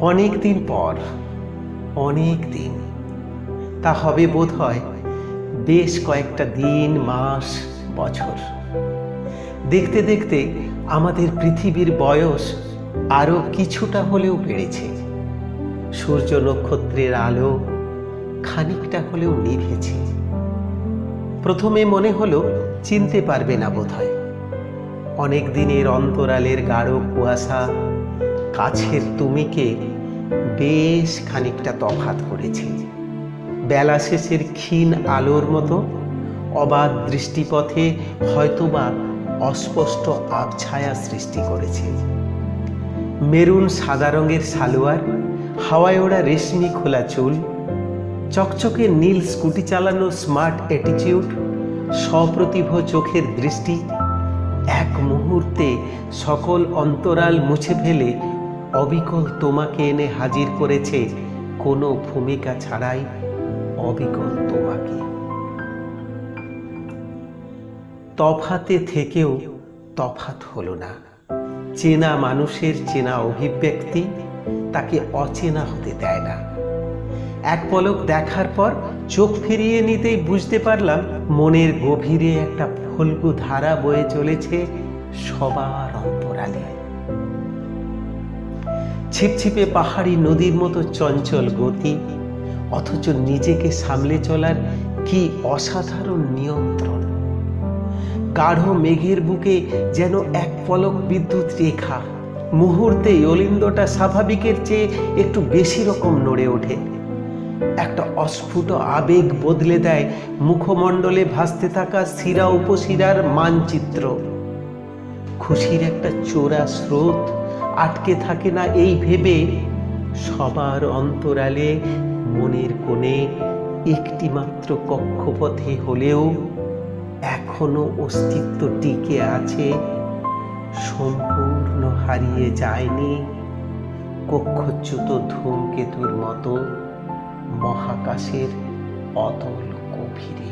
অনেক দিন পর, অনেক দিন। তা হবে বোধ হয় বেশ কয়েকটা দিন, মাস, বছর। দেখতে দেখতে আমাদের পৃথিবীর বয়স আরও কিছুটা হলেও বেড়েছে। সূর্য নক্ষত্রের আলো খানিকটা হলেও নিভেছে। প্রথমে মনে হলো চিনতে পারবে না বোধহয়। অনেক দিনের অন্তরালের গাঢ় কুয়াশা কাছের তুমিকে বেশ খানিকটা তফাত করেছে। বেলা শেষের ক্ষীণ আলোর মতো অবাধ দৃষ্টিপথে হয়তোবা অস্পষ্ট আবছায়া সৃষ্টি করেছে। মেরুন সাদা রঙের সালোয়ার, হাওয়ায় ওড়া রেশমি খোলা চুল, চকচকে নীল স্কুটি চালানো স্মার্ট অ্যাটিটিউড সপ্রতিভ চোখের দৃষ্টি, এক মুহূর্তে সকল অন্তরাল মুছে ফেলে অবিকল তোমাকে এনে হাজির করেছে, কোনো ভূমিকা ছাড়াই অবিকল তোমাকে। তফাতে থেকেও তফাত হলো না। চেনা মানুষের চেনা অভিব্যক্তি তাকে অচেনা হতে দেয় না। এক পলক দেখার পর চোখ ফিরিয়ে নিতেই বুঝতে পারলাম, মনের গভীরে একটা ফল্গু ধারা বয়ে চলেছে সবার অন্তরালে। ছিপছিপে পাহাড়ি নদীর মতো চঞ্চল গতি, অথচ নিজেকে সামলে চলার কি অসাধারণ নিয়ন্ত্রণ। গাঢ় মেঘের বুকে যেন এক পলক বিদ্যুৎ রেখা, মুহূর্তে অলিন্দটা স্বাভাবিকের চেয়ে একটু বেশি রকম নড়ে ওঠে। একটা অস্ফুট আবেগ বদলে দেয় মুখমণ্ডলে ভাসতে থাকা শিরা উপশিরার মানচিত্র। খুশির একটা চোরা স্রোত আটকে থাকে না এই ভেবে সবার অন্তরালে মনের কোণে একটি মাত্র কক্ষপথে হলেও এখনও অস্তিত্ব টিকে আছে, সম্পূর্ণ হারিয়ে যায়নি কক্ষচ্যুত ধূমকেতুর মতো মহাকাশের অতল গভীরে।